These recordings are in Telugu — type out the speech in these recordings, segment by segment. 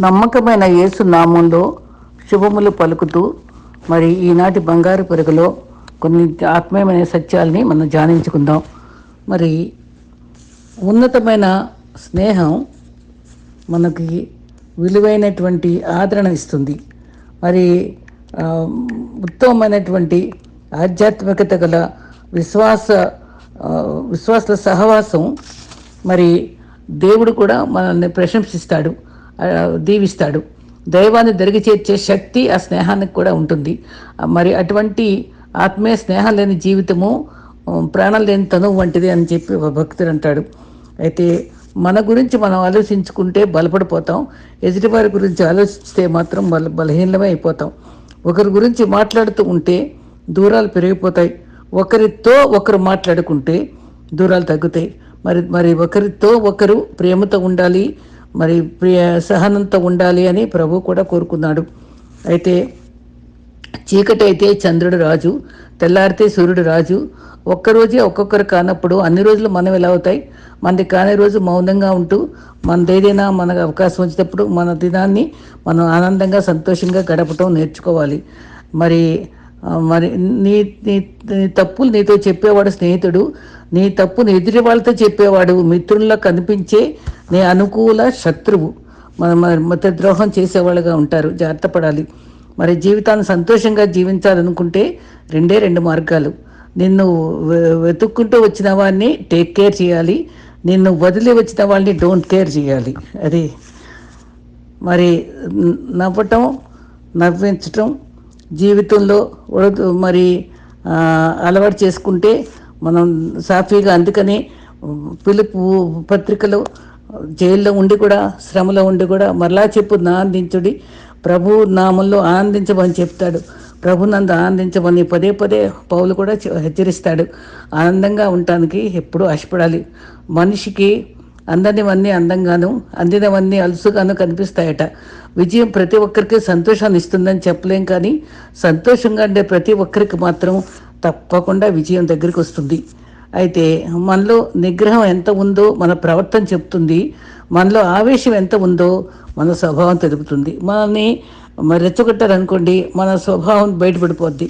నమ్మకమైన యేసు నామంలో శుభములు పలుకుతూ మరి ఈనాటి బంగారు పెరుగులో కొన్ని ఆత్మీయమైన సత్యాలని మనం ధ్యానించుకుందాం. మరి ఉన్నతమైన స్నేహం మనకి విలువైనటువంటి ఆదరణ ఇస్తుంది. మరి ఉత్తమమైనటువంటి ఆధ్యాత్మికత గల విశ్వాస విశ్వాస విశ్వాసుల సహవాసం మరి దేవుడు కూడా మనల్ని ప్రశంసిస్తాడు. దీవిస్తాడు. దైవాన్ని దరిగి చేర్చే శక్తి ఆ స్నేహానికి కూడా ఉంటుంది. మరి అటువంటి ఆత్మీయ స్నేహం లేని జీవితము ప్రాణం లేని తనువు వంటిది అని చెప్పి ఒక భక్తుడు అంటాడు. అయితే మన గురించి మనం ఆలోచించుకుంటే బలపడిపోతాం. ఎదుటివారి గురించి ఆలోచిస్తే మాత్రం బల బలహీనమే అయిపోతాం. ఒకరి గురించి మాట్లాడుతూ ఉంటే దూరాలు పెరిగిపోతాయి. ఒకరితో ఒకరు మాట్లాడుకుంటే దూరాలు తగ్గుతాయి. మరి మరి ఒకరితో ఒకరు ప్రేమతో ఉండాలి. మరి ప్రియ సహనంతో ఉండాలి అని ప్రభు కూడా కోరుకున్నాడు. అయితే చీకటి అయితే చంద్రుడు రాజు తెల్లారితే సూర్యుడు రాజు ఒక్కరోజే ఒక్కొక్కరు కానప్పుడు అన్ని రోజులు మనం ఎలా అవుతాయి? మనది కాని రోజు మౌనంగా ఉంటూ మనదేదైనా మనకు అవకాశం వచ్చినప్పుడు మన దినాన్ని మనం ఆనందంగా సంతోషంగా గడపటం నేర్చుకోవాలి. మరి మరి నీ నీ నీ తప్పులు నీతో చెప్పేవాడు స్నేహితుడు నీ తప్పును ఎదుటి వాళ్ళతో చెప్పేవాడు మిత్రుల్లో కనిపించే నీ అనుకూల శత్రువు. మన మత ద్రోహం చేసేవాళ్ళుగా ఉంటారు. జాగ్రత్త పడాలి. మరి జీవితాన్ని సంతోషంగా జీవించాలనుకుంటే రెండే రెండు మార్గాలు. నిన్ను వె- వెతుక్కుంటూ వచ్చిన వాడిని టేక్ కేర్ చేయాలి. నిన్ను వదిలి వచ్చిన వాళ్ళని డోంట్ కేర్ చేయాలి. అది. మరి నవ్వటం నవ్వించటం జీవితంలో మరి అలవాటు చేసుకుంటే మనం సాఫీగా అందుకని పిలుపు పత్రికలో జైల్లో ఉండి కూడా శ్రమలో ఉండి కూడా మరలా చెప్పు ఆనందించుడి అందించుడి ప్రభు నామంలో ఆనందించమని చెప్తాడు. ప్రభు నందు ఆనందించమని పదే పదే పౌలు కూడా హెచ్చరిస్తాడు. ఆనందంగా ఉండటానికి ఎప్పుడూ ఆశపడాలి. మనిషికి అందనివన్నీ అందంగాను అందినవన్నీ అలుసుగాను కనిపిస్తాయట. విజయం ప్రతి ఒక్కరికి సంతోషాన్ని ఇస్తుందని చెప్పలేం కానీ సంతోషంగా ఉండే ప్రతి ఒక్కరికి మాత్రం తప్పకుండా విజయం దగ్గరికి వస్తుంది. అయితే మనలో నిగ్రహం ఎంత ఉందో మన ప్రవర్తన చెప్తుంది. మనలో ఆవేశం ఎంత ఉందో మన స్వభావం తెలుపుతుంది. మనల్ని రెచ్చగొట్టారనుకోండి మన స్వభావం బయటపడిపోద్ది.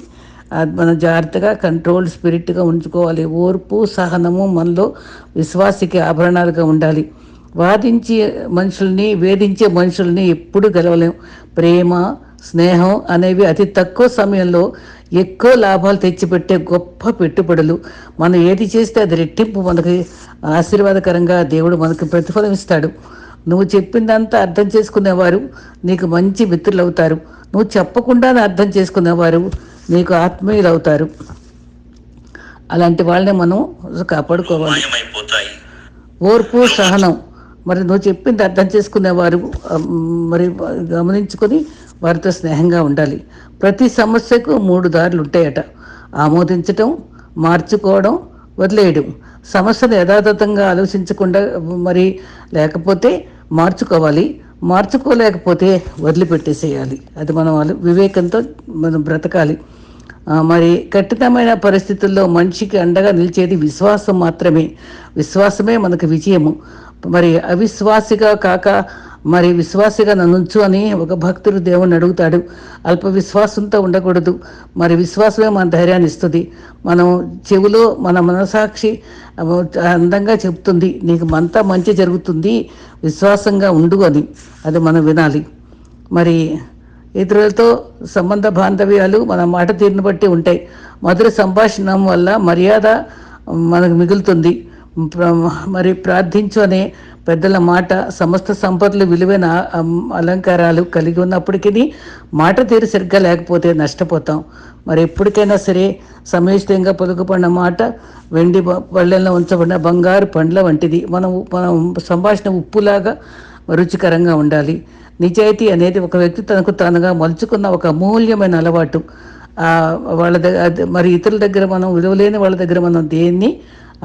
మనం జాగ్రత్తగా కంట్రోల్ స్పిరిట్గా ఉంచుకోవాలి. ఓర్పు సహనము మనలో విశ్వాసికి ఆభరణాలుగా ఉండాలి. వాదించే మనుషుల్ని వేధించే మనుషుల్ని ఎప్పుడు గెలవలేం. ప్రేమ స్నేహం అనేవి అతి తక్కువ సమయంలో ఎక్కువ లాభాలు తెచ్చిపెట్టే గొప్ప పెట్టుబడులు. మనం ఏది చేస్తే అది రెట్టింపు మనకి ఆశీర్వాదకరంగా దేవుడు మనకి ప్రతిఫలం ఇస్తాడు. నువ్వు చెప్పిందంతా అర్థం చేసుకునేవారు నీకు మంచి మిత్రులు అవుతారు నువ్వు చెప్పకుండానే అర్థం చేసుకునేవారు నీకు ఆత్మీయులు అవుతారు అలాంటి వాళ్ళని మనం కాపాడుకోవాలి. ఓర్పు సహనం. మరి నువ్వు చెప్పింది అర్థం చేసుకునేవారు మరి గమనించుకొని వారితో స్నేహంగా ఉండాలి. ప్రతి సమస్యకు మూడు దారులు ఉంటాయట. ఆమోదించటం మార్చుకోవడం వదిలేయడం. సమస్యను యథాతథంగా ఆలోచించకుండా మరి లేకపోతే మార్చుకోవాలి. మార్చుకోలేకపోతే వదిలిపెట్టేసేయాలి. అది మనం వివేకంతో మనం బ్రతకాలి. మరి కఠినమైన పరిస్థితుల్లో మనిషికి అండగా నిలిచేది విశ్వాసం మాత్రమే. విశ్వాసమే మనకు విజయము. మరి అవిశ్వాసిగా కాక మరి విశ్వాసిగా నన్నుంచు అని ఒక భక్తుడు దేవుణ్ణి అడుగుతాడు. అల్ప విశ్వాసంతో ఉండకూడదు. మరి విశ్వాసమే మన ధైర్యాన్ని ఇస్తుంది. మనం చెవిలో మన మనసాక్షి అందంగా చెప్తుంది నీకు అంతా మంచి జరుగుతుంది. విశ్వాసంగా ఉండు అని. అది మనం వినాలి. మరి ఇతరులతో సంబంధ బాంధవ్యాలు మన మాట తీరును బట్టి ఉంటాయి. మధుర సంభాషణ వల్ల మర్యాద మనకు మిగులుతుంది. మరి ప్రార్థించు అనే పెద్దల మాట సమస్త సంపదలు విలువైన అలంకారాలు కలిగి ఉన్నప్పటికీ మాట తీరు సరిగ్గా లేకపోతే నష్టపోతాం. మరి ఎప్పటికైనా సరే సమేష్టంగా పలుకుపడిన మాట వెండి పళ్ళెల్లో ఉంచబడిన బంగారు పండ్ల వంటిది. మనం మనం సంభాషణ ఉప్పులాగా రుచికరంగా ఉండాలి. నిజాయితీ అనేది ఒక వ్యక్తి తనకు తానుగా మలుచుకున్న ఒక అమూల్యమైన అలవాటు. వాళ్ళ దగ్గర మరి ఇతరుల దగ్గర మనం విలువలేని వాళ్ళ దగ్గర మనం దేన్ని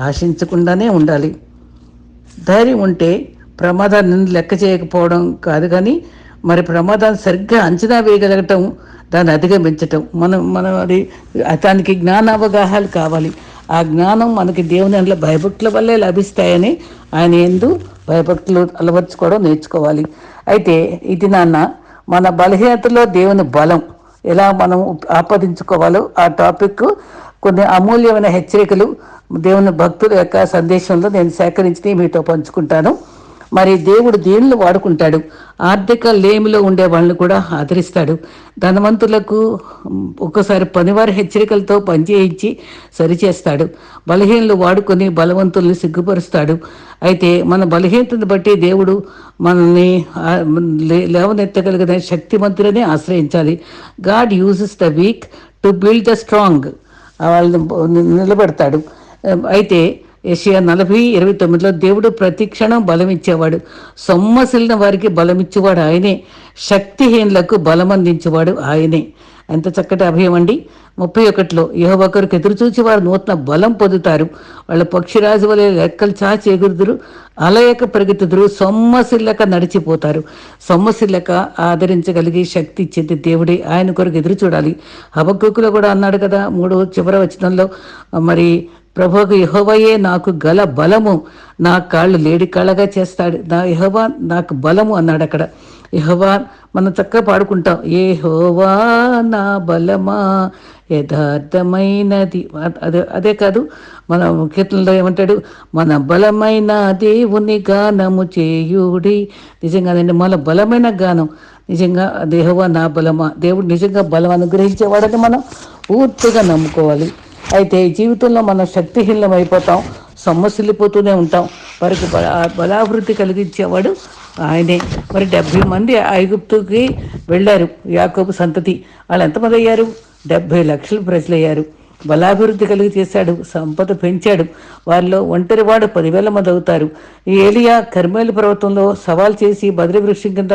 ఆశించకుండానే ఉండాలి. ధైర్యం ఉంటే ప్రమాదాన్ని లెక్క చేయకపోవడం కాదు కానీ మరి ప్రమాదాన్ని సరిగ్గా అంచనా వేయగలగటం దాన్ని అధిగమించటం. మనం మనం అది దానికి జ్ఞానావగాహాలు కావాలి. ఆ జ్ఞానం మనకి దేవుని అందులో భయభక్తుల వల్లే లభిస్తాయని ఆయన ఎందు భయభక్తులు అలవర్చుకోవడం నేర్చుకోవాలి. అయితే ఇది నాన్న మన బలహీనతలో దేవుని బలం ఎలా మనం ఆపాదించుకోవాలో ఆ టాపిక్ కొన్ని అమూల్యమైన హెచ్చరికలు దేవుని భక్తుల యొక్క సందేశంలో నేను సేకరించి మీతో పంచుకుంటాను. మరి దేవుడు దేనిలో వాడుకుంటాడు? ఆర్థిక లేమిలో ఉండే వాళ్ళని కూడా ఆదరిస్తాడు. ధనవంతులకు ఒక్కసారి పనివారి హెచ్చరికలతో పనిచేయించి సరిచేస్తాడు. బలహీనలు వాడుకొని బలవంతుల్ని సిగ్గుపరుస్తాడు. అయితే మన బలహీనతను బట్టి దేవుడు మనల్ని లేవనెత్తగలిగిన శక్తిమంతులని ఆశ్రయించాలి. God uses the weak to build the strong. వాళ్ళని నిలబెడతాడు. అయితే ఏషియా నలభై ఇరవై తొమ్మిదిలో దేవుడు ప్రతి క్షణం బలం ఇచ్చేవాడు సొమ్మసిలిన వారికి బలం ఇచ్చేవాడు ఆయనే. శక్తిహీనులకు బలం అందించేవాడు ఆయనే. ఎంత చక్కటి అభయం అండి. ముప్పై ఒకటిలో యహోబకరికి ఎదురుచూచి వారు నూతన బలం పొందుతారు. వాళ్ళ పక్షిరాజు వలె లెక్కలు చాచి ఎగురుదురు అలయక పరిగెత్తుదురు సొమ్మసిల్లక నడిచిపోతారు. సొమ్మసిల్లక ఆదరించగలిగే శక్తి ఇచ్చేది దేవుడే. ఆయన కొరకు ఎదురు చూడాలి హబక్కులో కూడా అన్నాడు కదా మూడు చివర వచనంలో మరి ప్రభువుకు యహోవయే నాకు గల బలము నా కాళ్ళు లేడి కాళ్ళగా చేస్తాడు. నా యహోవా నాకు బలము అన్నాడు అక్కడ. యహోవా మనం చక్కగా పాడుకుంటాం. ఏ హోవా నా బలమా యథార్థమైనది. అదే అదే కాదు మన కీర్తనలో ఏమంటాడు? మన బలమైన దేవుని గానము చేయుడి. నిజంగానండి మన బలమైన గానం. నిజంగా దేహవా నా బలమా. దేవుడు నిజంగా బలం అనుగ్రహించేవాడని మనం పూర్తిగా నమ్ముకోవాలి. అయితే జీవితంలో మనం శక్తిహీనం అయిపోతాం సొమ్మసిల్లిపోతూనే ఉంటాం. వారికి బల బలాభివృద్ధి కలిగించేవాడు ఆయనే. మరి డెబ్భై మంది ఐగుప్తుకి వెళ్ళారు యాకోబు సంతతి. వాళ్ళు ఎంతమంది అయ్యారు? డెబ్భై లక్షలు ప్రజలయ్యారు. బలాభివృద్ధి కలిగి చేశాడు సంపద పెంచాడు. వారిలో ఒంటరివాడు పదివేల మంది అవుతారు. ఈ ఏలియా కర్మేలు పర్వతంలో సవాల్ చేసి బద్రి వృక్షం కింద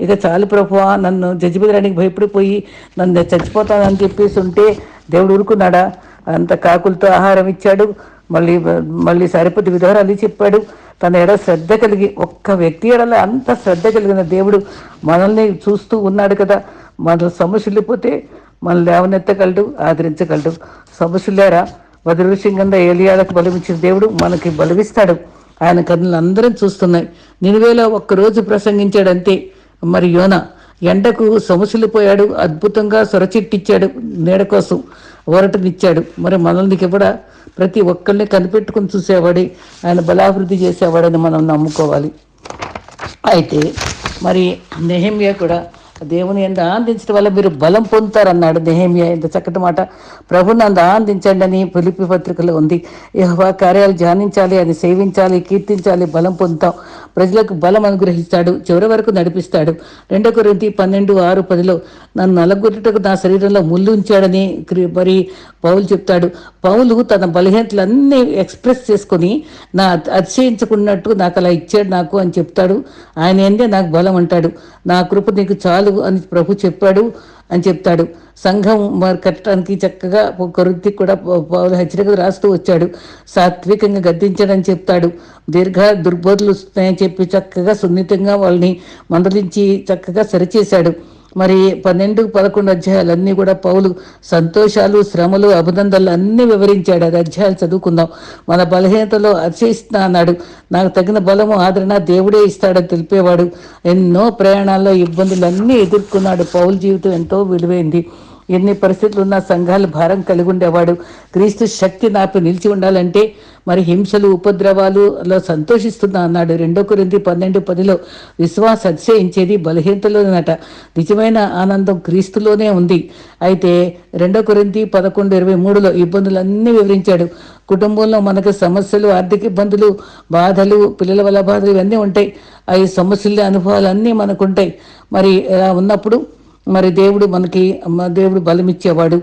ఇక చాలు ప్రభువా నన్ను జడ్జిబెదడానికి భయపడిపోయి నన్ను చచ్చిపోతానని చెప్పేసి ఉంటే దేవుడు ఊరుకున్నాడా? అంత కాకులతో ఆహారం ఇచ్చాడు. మళ్ళీ మళ్ళీ సరిపతి విధవరాలు చెప్పాడు. తన ఎడ శ్రద్ధ కలిగి ఒక్క వ్యక్తి ఎడల అంత శ్రద్ధ కలిగిన దేవుడు మనల్ని చూస్తూ ఉన్నాడు కదా. మన సమస్యలిపోతే మనల్ని లేవనెత్తగలడు ఆదరించగలడు. సమస్యలేరా వదిలిషం కింద ఏలియాలకు బలమిచ్చిన దేవుడు మనకి బలవిస్తాడు ఆయన కన్నులు అందరం చూస్తున్నాయి. నిలువేలో ఒక్కరోజు ప్రసంగించాడంతే. మరి యోన ఎండకు సొమసిల్లిపోయాడు అద్భుతంగా సొరచిట్టిచ్చాడు నీడ కోసం ఓరటనిచ్చాడు మరి మనల్ని కూడా ప్రతి ఒక్కరిని కనిపెట్టుకుని చూసేవాడి ఆయన బలాభివృద్ధి చేసేవాడని మనం నమ్ముకోవాలి. అయితే మరి నెహమ్య కూడా దేవుని ఎంత ఆనందించడం వల్ల మీరు బలం పొందుతారన్నాడు నెహమ్యా. ఎంత చక్కటి మాట. ప్రభు నందు ఆనందించండి అని పిలిపి పత్రికలో ఉంది. యహోవా కార్యాలు ధ్యానించాలి అది సేవించాలి కీర్తించాలి బలం పొందుతాం. ప్రజలకు బలం అనుగ్రహిస్తాడు చివరి వరకు నడిపిస్తాడు. రెండో కొరింతి పన్నెండు ఆరు పదిలో నన్ను నలగొట్టుటకు నా శరీరంలో ముళ్ళు ఉంచాడని మరి పౌలు చెప్తాడు. పౌలు తన బలహీనతలన్నీ ఎక్స్ప్రెస్ చేసుకొని నా అతిశయించుకున్నట్టు నాకు అలా ఇచ్చాడు నాకు అని చెప్తాడు. ఆయన ఏందే నాకు బలం అంటాడు. నా కృప నీకు చాలు అని ప్రభు చెప్పాడు అని చెప్తాడు. సంఘం కట్టడానికి చక్కగా ఒక కూడా పౌలు హెచ్చరిక రాస్తూ వచ్చాడు. సాత్వికంగా గద్దించడని చెప్తాడు. దీర్ఘ దుర్బోధులు వస్తున్నాయని చెప్పి చక్కగా సున్నితంగా వాళ్ళని మందలించి చక్కగా సరిచేశాడు. మరి పన్నెండు పదకొండు అధ్యాయాలన్నీ కూడా పౌలు సంతోషాలు శ్రమలు అభినందనలు అన్నీ వివరించాడు. అది అధ్యాయాలు చదువుకుందాం. మన బలహీనతలో అర్చిస్తున్నా అన్నాడు నాకు తగిన బలము ఆదరణ దేవుడే ఇస్తాడని తెలిపేవాడు. ఎన్నో ప్రయాణాల్లో ఇబ్బందులు అన్నీ ఎదుర్కొన్నాడు. పౌలు జీవితం ఎంతో విలువైంది. ఎన్ని పరిస్థితులు ఉన్న సంఘాలు భారం కలిగి ఉండేవాడు. క్రీస్తు శక్తి నాపి నిలిచి ఉండాలంటే మరి హింసలు ఉపద్రవాలులో సంతోషిస్తున్నా అన్నాడు. రెండో కొరింది పన్నెండు పదిలో విశ్వాస అతిశయించేది బలహీనతలోనట నిజమైన ఆనందం క్రీస్తులోనే ఉంది. అయితే రెండో కొరింది పదకొండు ఇరవై మూడులో ఇబ్బందులన్నీ వివరించాడు. కుటుంబంలో మనకు సమస్యలు ఆర్థిక ఇబ్బందులు బాధలు పిల్లల వల్ల బాధలు ఇవన్నీ ఉంటాయి. అవి సమస్యలు అనుభవాలు అన్నీ మనకు ఉంటాయి మరి ఇలా ఉన్నప్పుడు మరి దేవుడు మనకి దేవుడు బలం ఇచ్చేవాడు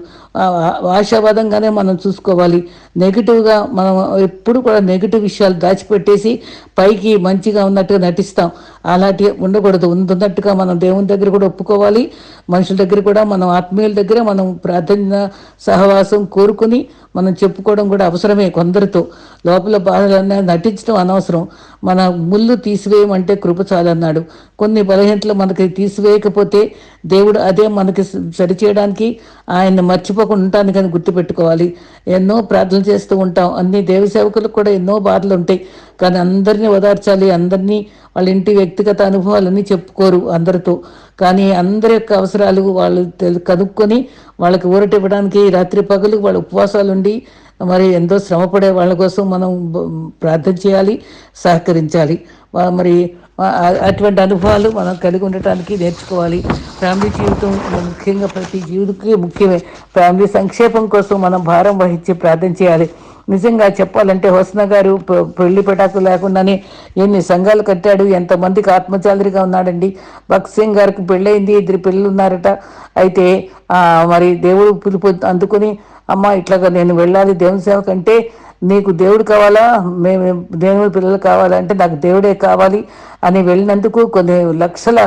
ఆశావాదంగానే మనం చూసుకోవాలి. నెగిటివ్గా మనం ఎప్పుడు కూడా నెగిటివ్ విషయాలు దాచిపెట్టేసి పైకి మంచిగా ఉన్నట్టుగా నటిస్తాం. అలాంటి ఉండకూడదు. ఉన్నట్టుగా మనం దేవుని దగ్గర కూడా ఒప్పుకోవాలి. మనుషుల దగ్గర కూడా మనం ఆత్మీయుల దగ్గర మనం ప్రార్థన సహవాసం కోరుకుని మనం చెప్పుకోవడం కూడా అవసరమే కొందరితో. లోపల బాధలన్నా నటించడం అనవసరం. మన ముళ్ళు తీసివేయమంటే కృప చాలన్నాడు. కొన్ని బలహీనతలు మనకి తీసివేయకపోతే దేవుడు అదే మనకి సరిచేయడానికి ఆయన మర్చిపోకుండా ఉండటానికని గుర్తుపెట్టుకోవాలి. ఎన్నో ప్రార్థనలు చేస్తూ ఉంటాం. అన్ని దేవ సేవకులకు కూడా ఎన్నో బాధలు ఉంటాయి. కానీ అందరినీ ఓదార్చాలి. అందరినీ వాళ్ళ ఇంటి వ్యక్తిగత అనుభవాలన్నీ చెప్పుకోరు అందరితో. కానీ అందరి యొక్క అవసరాలు వాళ్ళు కనుక్కొని వాళ్ళకి ఊరట ఇవ్వడానికి రాత్రి పగలు వాళ్ళ ఉపవాసాలు ఉండి మరి ఎంతో శ్రమపడే వాళ్ళ కోసం మనం ప్రార్థన చేయాలి సహకరించాలి. మరి అటువంటి అనుభవాలు మనం కలిగి ఉండటానికి నేర్చుకోవాలి. ఫ్యామిలీ జీవితం ముఖ్యంగా ప్రతి జీవితకి ముఖ్యమే. ఫ్యామిలీ సంక్షేపం కోసం మనం భారం వహించి ప్రార్థన చేయాలి. నిజంగా చెప్పాలంటే హోస్న గారు పెళ్ళి పెటాకు లేకుండానే ఎన్ని సంఘాలు కట్టాడు ఎంతమందికి ఆత్మచాలరిగా ఉన్నాడండి. భక్త్ సింగ్ గారికి పెళ్ళయింది ఇద్దరు పిల్లలు ఉన్నారట అయితే మరి దేవుడు పిలుపు అందుకుని అమ్మ ఇట్లాగా నేను వెళ్ళాలి దేవుని సేవ కంటే నీకు దేవుడు కావాలా? మేము దేవుడి పిల్లలు కావాలంటే నాకు దేవుడే కావాలి అని వెళ్ళినందుకు కొన్ని లక్షల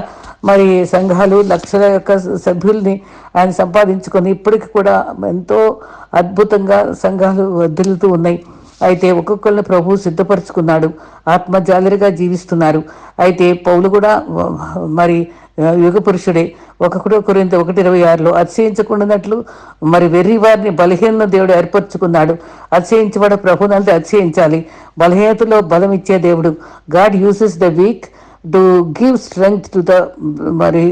మరి సంఘాలు లక్షల యొక్క సభ్యుల్ని ఆయన సంపాదించుకొని ఇప్పటికి కూడా ఎంతో అద్భుతంగా సంఘాలు వదిలుతూ ఉన్నాయి. అయితే ఒక్కొక్కరిని ప్రభు సిద్ధపరచుకున్నాడు ఆత్మజాలరిగా జీవిస్తున్నారు. అయితే పౌలు కూడా మరి యుగ పురుషుడే. ఒకటి కొరింత ఒకటి ఇరవై ఆరులో అతిశయించకుండానట్లు మరి వెర్రి వారిని బలహీన దేవుడు ఏర్పరచుకున్నాడు. అతిశయించబడ ప్రభునంతా అతిశయించాలి. బలహీనతలో బలం ఇచ్చే దేవుడు. God uses the weak to give strength to the మరి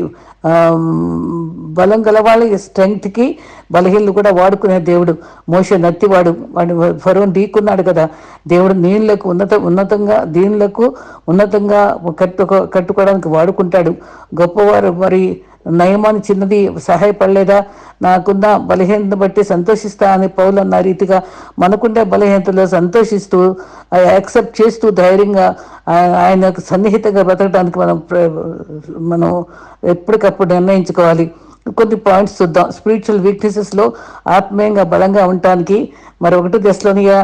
బలం గలవాళ్ళ స్ట్రెంగ్త్కి బలహీనలు కూడా వాడుకునే దేవుడు. మోస నత్తివాడు. వాడు ఫరోన్ ఢీకున్నాడు కదా. దేవుడు దీనులకు ఉన్నత ఉన్నతంగా దీనులకు ఉన్నతంగా కట్టు కట్టుకోవడానికి వాడుకుంటాడు. గొప్పవారు మరి నయమాని చిన్నది సహాయపడలేదా? నాకున్న బలహీనత బట్టి సంతోషిస్తా అని పౌలు అన్న రీతిగా మనకుండే బలహీనతలో సంతోషిస్తూ యాక్సెప్ట్ చేస్తూ ధైర్యంగా ఆయనకు సన్నిహితంగా బ్రతకడానికి మనం మనం ఎప్పటికప్పుడు నిర్ణయించుకోవాలి. కొన్ని పాయింట్స్ చూద్దాం. స్పిరిచువల్ వీక్నెసెస్లో ఆత్మీయంగా బలంగా ఉండటానికి మరి ఒకటి దశలోనిగా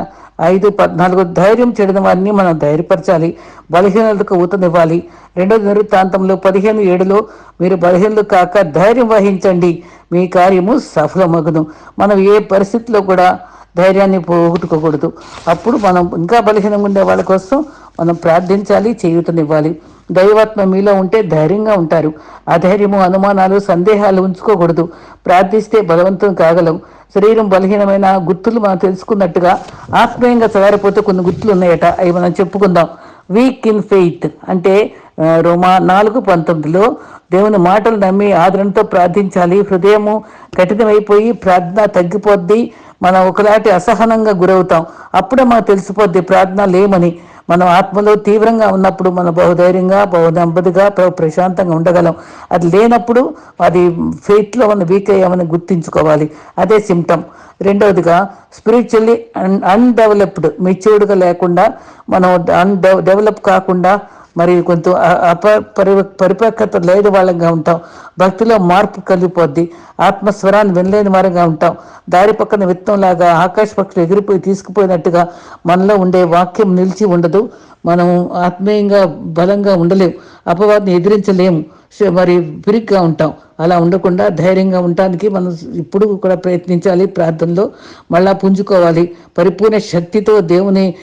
ఐదు పద్నాలుగు ధైర్యం చెడిన వారిని మనం ధైర్యపరచాలి. బలహీనతకు ఊతనివ్వాలి రెండో నిరుత్తాంతంలో పదిహేను ఏడులో మీరు బలహీనలు కాక ధైర్యం వహించండి. మీ కార్యము సఫలమగును. మనం ఏ పరిస్థితిలో కూడా ధైర్యాన్ని పోగొట్టుకోకూడదు. అప్పుడు మనం ఇంకా బలహీనంగా ఉండే వాళ్ళ కోసం మనం ప్రార్థించాలి చేయూతనివ్వాలి. దైవాత్మ మీలో ఉంటే ధైర్యంగా ఉంటారు. అధైర్యము అనుమానాలు సందేహాలు ఉంచుకోకూడదు. ప్రార్థిస్తే బలవంతం కాగలం శరీరం బలహీనమైన గుర్తులు మనం తెలుసుకున్నట్టుగా ఆత్మీయంగా చదారిపోతే కొన్ని గుర్తులు ఉన్నాయట. అవి మనం చెప్పుకుందాం. వీక్ ఇన్ ఫెయిత్ అంటే రోమా నాలుగు పంతొమ్మిదిలో దేవుని మాటలు నమ్మి ఆదరణతో ప్రార్థించాలి. హృదయము కఠినమైపోయి ప్రార్థన తగ్గిపోద్ది. మనం ఒకలాంటి అసహనంగా గురవుతాం. అప్పుడే మనకు తెలిసిపోద్ది ప్రార్థన లేమని. మనం ఆత్మలో తీవ్రంగా ఉన్నప్పుడు మనం బహుధైర్యంగా బహు నెమ్మదిగా ప్రశాంతంగా ఉండగలం. అది లేనప్పుడు అది ఫెయిట్లో ఉన్న వీక్ అయ్యామని గుర్తించుకోవాలి. అదే సిమ్టమ్ రెండవదిగా స్పిరిచువల్లీ అన్ అన్డెవలప్డ్ మెచ్యూర్డ్గా లేకుండా మనం అన్ డెవలప్ కాకుండా మరి కొంత అప పరి పరిపక్వత లేని వాళ్ళంగా ఉంటాం. భక్తిలో మార్పు కలిగిపోద్ది. ఆత్మస్వరాన్ని వినలేని వారంగా ఉంటాం. దారి పక్కన విత్తంలాగా ఆకాశ పక్షులు ఎగిరిపోయి తీసుకుపోయినట్టుగా మనలో ఉండే వాక్యం నిలిచి ఉండదు. మనం ఆత్మీయంగా బలంగా ఉండలేము అపవాదిని ఎదిరించలేము. మరి పిరిగ్గా ఉంటాం. అలా ఉండకుండా ధైర్యంగా ఉండటానికి మనం ఇప్పుడు కూడా ప్రయత్నించాలి ప్రార్థనలో మళ్ళా పుంజుకోవాలి. పరిపూర్ణ శక్తితో దేవుని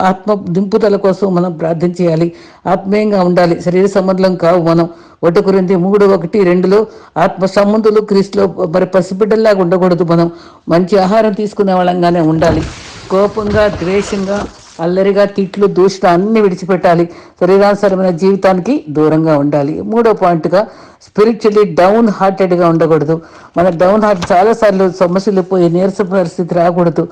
ఆత్మ దింపుదల కోసం మనం ప్రార్థన చేయాలి. ఆత్మీయంగా ఉండాలి. శరీర సంబంధం కావు మనం. ఒకటి గురించి మూడు ఒకటి రెండులో ఆత్మ సంబంధులు క్రీస్తులో మరి పసిబిడ్డల్లాగా ఉండకూడదు మనం. మంచి ఆహారం తీసుకునే వాళ్ళంగానే ఉండాలి. కోపంగా ద్వేషంగా అల్లరిగా తిట్లు దూషణ అన్ని విడిచిపెట్టాలి. శరీరానుసరమైన జీవితానికి దూరంగా ఉండాలి. మూడో పాయింట్గా స్పిరిచువల్లీ డౌన్ హార్టెడ్గా ఉండకూడదు. మన డౌన్ హార్ట్ చాలాసార్లు సమస్యలు పోయి నీరస పరిస్థితి రాకూడదు.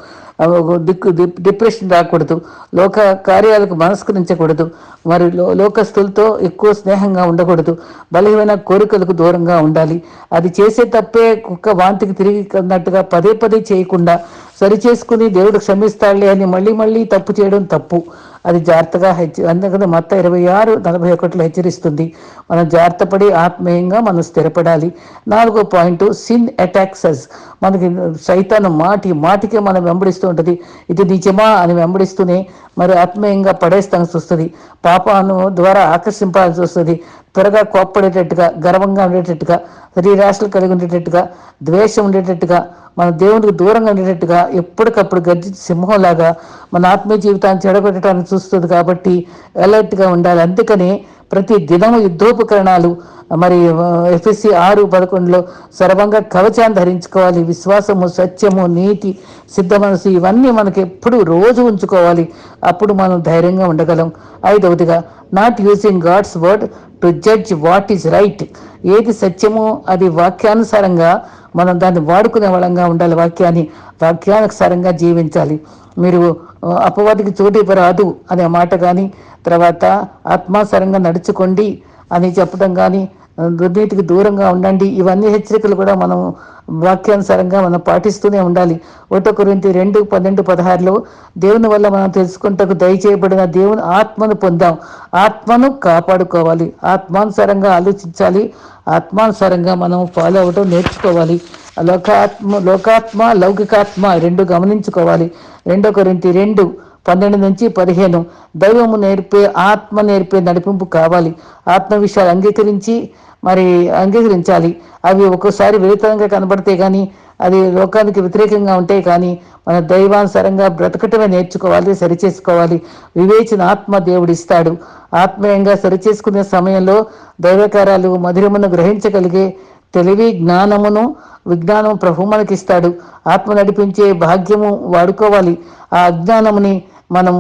దిక్కు డిప్రెషన్ రాకూడదు. లోక కార్యాలకు మనస్కరించకూడదు. మరి లోకస్తులతో ఎక్కువ స్నేహంగా ఉండకూడదు. బలహీన కోరికలకు దూరంగా ఉండాలి. అది చేసే తప్పే కుక్క వాంతికి తిరిగి అన్నట్టుగా పదే పదే చేయకుండా సరి చేసుకుని దేవుడు క్షమిస్తాడులే అని మళ్ళీ మళ్ళీ తప్పు చేయడం తప్పు. అది జాగ్రత్తగా హెచ్చ అందుకని మొత్తం ఇరవై ఆరు నలభై ఒకటిలో హెచ్చరిస్తుంది. మనం జాగ్రత్తపడి ఆత్మీయంగా మనం స్థిరపడాలి. నాలుగో పాయింట్ సిన్ అటాక్సెస్ మనకి సైతాను మాటి మాటికే మనం వెంబడిస్తూ ఉంటుంది. ఇది నిజమా అని వెంబడిస్తూనే మరి ఆత్మీయంగా పడేస్తాల్సి వస్తుంది పాపాను ద్వారా ఆకర్షింపాల్సి వస్తుంది. త్వరగా కోప్పడేటట్టుగా గర్వంగా ఉండేటట్టుగా శరీరాశలు కలిగి ఉండేటట్టుగా ద్వేషం ఉండేటట్టుగా మన దేవునికి దూరంగా ఉండేటట్టుగా ఎప్పటికప్పుడు గర్జి సింహంలాగా మన ఆత్మీయ జీవితాన్ని చెడగొట్టడానికి చూస్తుంది కాబట్టి అలర్ట్గా ఉండాలి. అందుకని ప్రతి దినము యుద్ధోపకరణాలు మరి ఎఫ్ఎస్సి ఆరు పదకొండులో సర్వంగా కవచాన్ని ధరించుకోవాలి. విశ్వాసము సత్యము నీతి సిద్ధ మనసు ఇవన్నీ మనకి ఎప్పుడు రోజు ఉంచుకోవాలి. అప్పుడు మనం ధైర్యంగా ఉండగలం. ఐదవదిగా not using God's word to judge what is right ఏది సత్యమో అది వాక్యానుసారంగా మనం దాన్ని వాడుకునే వాళ్ళంగా ఉండాలి వాక్యాన్ని వాక్యానుసారంగా జీవించాలి. మీరు అపవాదికి చోటు ఇవ్వరాదు అనే మాట కానీ తర్వాత ఆత్మాసరంగా నడుచుకోండి అని చెప్పడం కానీ దుర్నీతికి దూరంగా ఉండండి. ఇవన్నీ హెచ్చరికలు కూడా మనం వాక్యానుసారంగా మనం పాటిస్తూనే ఉండాలి. ఒకటో రెండు పన్నెండు పదహారులో దేవుని వల్ల మనం తెలుసుకుంటకు దయచేయబడిన దేవుని ఆత్మను పొందాం. ఆత్మను కాపాడుకోవాలి. ఆత్మానుసారంగా ఆలోచించాలి. ఆత్మానుసారంగా మనం ఫాలో అవ్వడం నేర్చుకోవాలి. లోకాత్మ లోకాత్మ లౌకికాత్మ రెండు గమనించుకోవాలి. రెండో రెండు పన్నెండు నుంచి పదిహేను. దైవము నేర్పే ఆత్మ నేర్పే నడిపింపు కావాలి. ఆత్మ విషయాలు అంగీకరించి మరి అంగీకరించాలి. అవి ఒక్కోసారి విరుద్ధంగా కనబడితే కానీ అది లోకానికి వ్యతిరేకంగా ఉంటే కానీ మన దైవానుసారంగా బ్రతకటమే నేర్చుకోవాలి సరిచేసుకోవాలి. వివేచన ఆత్మ దేవుడు ఇస్తాడు ఆత్మీయంగా సరిచేసుకునే సమయంలో దైవకారాలు మధురమును గ్రహించగలిగే తెలివి జ్ఞానమును విజ్ఞానం ప్రభు మనకిస్తాడు. ఆత్మ నడిపించే భాగ్యము వాడుకోవాలి. ఆ అజ్ఞానముని మనం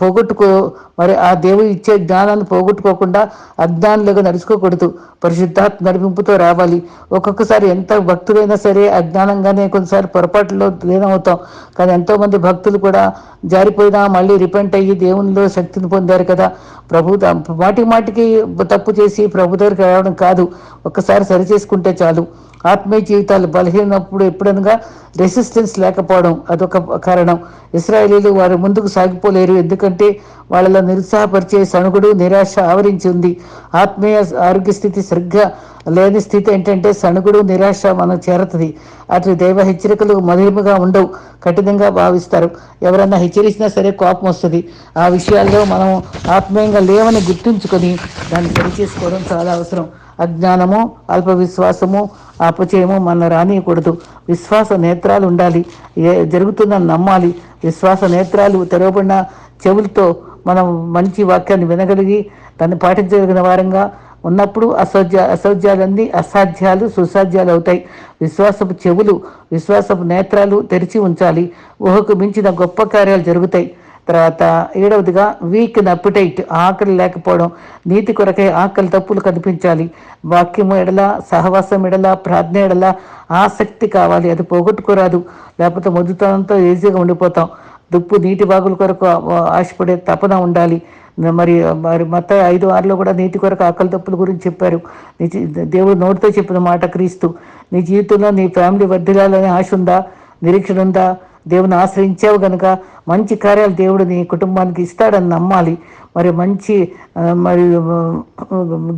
పోగొట్టుకో మరి ఆ దేవుడు ఇచ్చే జ్ఞానాన్ని పోగొట్టుకోకుండా అజ్ఞానులుగా నడుచుకోకూడదు. పరిశుద్ధాత్మ నడిపింపుతో రావాలి. ఒక్కొక్కసారి ఎంత భక్తులైనా సరే అజ్ఞానంగానే కొన్నిసారి పొరపాటులో లీనమవుతాం. కానీ ఎంతోమంది భక్తులు కూడా జారిపోయినా మళ్ళీ రిపెంట్ అయ్యి దేవునిలో శక్తిని పొందారు కదా. ప్రభు త- మాటి మాటికి తప్పు చేసి ప్రభు దగ్గరికి రావడం కాదు. ఒక్కసారి సరి చేసుకుంటే చాలు. ఆత్మీయ జీవితాలు బలహీనప్పుడు ఎప్పుడనగా రెసిస్టెన్స్ లేకపోవడం అదొక కారణం. ఇస్రాయేలీలు వారు ముందుకు సాగిపోలేరు. ఎందుకంటే వాళ్ళలో నిరుత్సాహపరిచే సణుగుడు నిరాశ ఆవరించి ఉంది ఆత్మీయ ఆరోగ్య స్థితి సరిగ్గా లేని స్థితి ఏంటంటే సణుగుడు నిరాశ మనం చేరతది. అటు దైవ హెచ్చరికలు మధురముగా ఉండవు కఠినంగా భావిస్తారు. ఎవరన్నా హెచ్చరించినా సరే కోపం వస్తుంది. ఆ విషయాల్లో మనం ఆత్మీయంగా లేవని గుర్తుంచుకొని దాన్ని సరిచేసుకోవడం చాలా అవసరం. అజ్ఞానము అల్ప విశ్వాసము అపచయము మన రానియకూడదు. విశ్వాస నేత్రాలు ఉండాలి. ఏ జరుగుతుందని నమ్మాలి. విశ్వాస నేత్రాలు తెరవబడిన చెవులతో మనం మంచి వాక్యాన్ని వినగలిగి దాన్ని పాటించగలిగిన వారంగా ఉన్నప్పుడు అసౌజ్య అసౌజ్యాలన్నీ అసాధ్యాలు సుసాధ్యాలు అవుతాయి. విశ్వాసపు చెవులు విశ్వాసపు నేత్రాలు తెరిచి ఉంచాలి. ఊహకు మించిన గొప్ప కార్యాలు జరుగుతాయి. తర్వాత ఏడవదిగా వీక్ అపిటైట్ ఆకలి లేకపోవడం నీతి కొరకై ఆకలి తప్పులు కనిపించాలి. వాక్యము ఎడల సహవాసం ఎడల ప్రార్థన ఎడల ఆసక్తి కావాలి. అది పోగొట్టుకోరాదు. లేకపోతే మొద్దుతనంతో ఈజీగా ఉండిపోతాం. దుప్పు నీటి బాగుల కొరకు ఆశపడే తపన ఉండాలి. మరి మరి మత ఐదు ఆరులో కూడా నీటి కొరకు ఆకలి తప్పుల గురించి చెప్పారు. నీ దేవుడు నోటితో చెప్పిన మాట క్రీస్తు. నీ జీవితంలో నీ ఫ్యామిలీ వర్ధిల్లాలనే ఆశ ఉందా? నిరీక్షణ ఉందా? దేవుని ఆశ్రయించావు కనుక మంచి కార్యాలు దేవుడు నీ కుటుంబానికి ఇస్తాడని నమ్మాలి. మరి మంచి మరి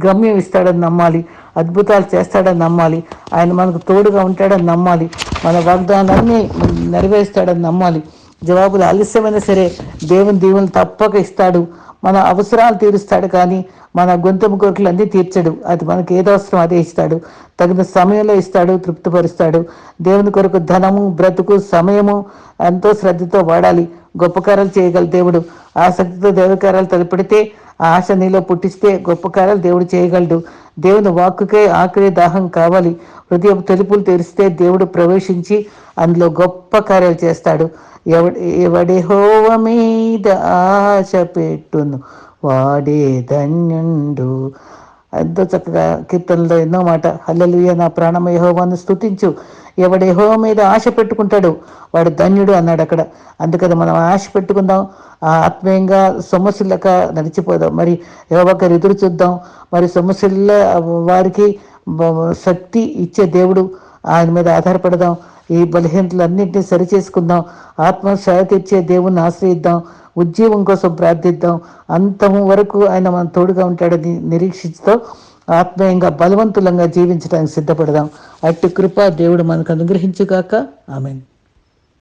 గమ్యం ఇస్తాడని నమ్మాలి. అద్భుతాలు చేస్తాడని నమ్మాలి. ఆయన మనకు తోడుగా ఉంటాడని నమ్మాలి. మన వాగ్దానాన్ని నెరవేరుస్తాడని నమ్మాలి. జవాబులు ఆలస్యమైనా సరే దేవుని దీవులు తప్పక ఇస్తాడు. మన అవసరాలు తీరుస్తాడు కానీ మన గొంతము కోరికలు అన్నీ తీర్చడు. అది మనకి ఏదో అవసరం అదే ఇస్తాడు. తగిన సమయంలో ఇస్తాడు తృప్తిపరుస్తాడు. దేవుని కొరకు ధనము బ్రతుకు సమయము ఎంతో శ్రద్ధతో వాడాలి. గొప్ప కార్యాలు చేయగల దేవుడు. ఆసక్తితో దేవకార్యాలు తలపెడితే ఆ ఆశ నీలో పుట్టిస్తే గొప్ప కార్యాలు దేవుడు చేయగలడు. దేవుని వాక్కుకే ఆకలి దాహం కావాలి. హృదయం తెలుపులు తెరిస్తే దేవుడు ప్రవేశించి అందులో గొప్ప కార్యాలు చేస్తాడు. ఎవడి హోవ మీద ఆశ పెట్టును వాడే ధన్యుండు. ఎంతో చక్కగా కీర్తనలో ఎన్నో మాట హల్లెలుయ నా ప్రాణం యహోవాను స్తుతించు. ఎవడు యెహోవా మీద ఆశ పెట్టుకుంటాడు వాడు ధన్యుడు అన్నాడు అక్కడ. అందుకని మనం ఆశ పెట్టుకుందాం ఆ ఆత్మీయంగా సమస్యలక నడిచిపోదాం. మరి యహోవాకి ఎదురు చూద్దాం. మరి సమస్యల వారికి శక్తి ఇచ్చే దేవుడు ఆయన మీద ఆధారపడదాం. ఈ బలహీనతలన్నింటినీ సరిచేసుకుందాం. ఆత్మ శాంతి ఇచ్చే దేవుణ్ణి ఆశ్రయిద్దాం. ఉద్యోగం కోసం ప్రార్థిద్దాం. అంతము వరకు ఆయన మన తోడుగా ఉంటాడని నిరీక్షిస్తూ ఆత్మీయంగా బలవంతులంగా జీవించడానికి సిద్ధపడదాం. అట్టి కృప దేవుడు మనకు అనుగ్రహించుగాక. ఆమెను.